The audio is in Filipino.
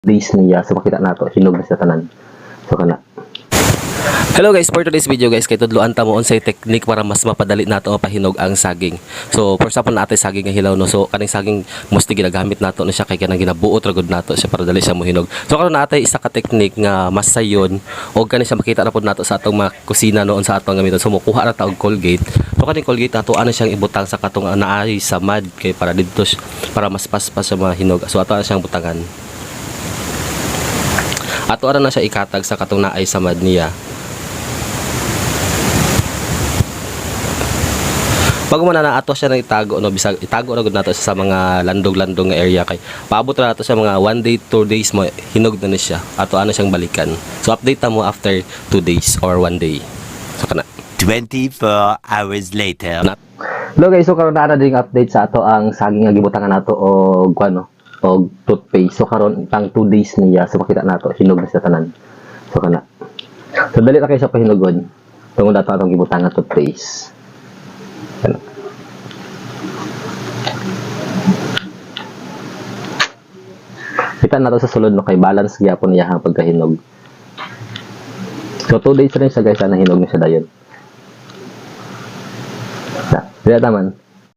days niya so makita nato hinog na sa tanan so kana Hello guys, for today's video guys, kay tudloan ta mo unsay technique para mas mapadali nato mapahinog ang saging. So, for example natin saging nga hilaw no. So, kaning saging mostly ginagamit nato na siya kay kanang ginabuot ra gud nato siya para dali siya mohinog. So, karon natay isa ka technique nga mas sayon o kani siya makita na pud nato sa atong mga kusina noon sa atong gamiton. So, mukuha ra ta og Colgate. So, kaning Colgate ato ano siyang ibutang sa katong naay sa mud kay para siya- para mas paspas siya mahinog. So, ato na siyang butangan. Ato ara na siya ikatag sa katong naay sa mud niya. Bago mo na naato siya ng itago no bisag itago na gud nato sa mga landong-landong nga area kay paabot na nato siya mga one day, two days mo hinog na ni siya. Ato ano siyang balikan. So update ta mo after two days or one day. So kana. 24 hours later. Hello guys so karon na ding update sa ato ang saging nga gibutangan nato og ano og toothpaste. So karon pang 2 days niya so makita nato hinog na sa tanan. So kana. So dali ra kay sa pahinugon tungod ato atong gibutangan toothpaste. Kana. Kita nato sa sulod no? Kay balance gyapon niya ang pagkahinog. So 2 days rin siya guys na hinog na siya dayon. Sa, Dili taman.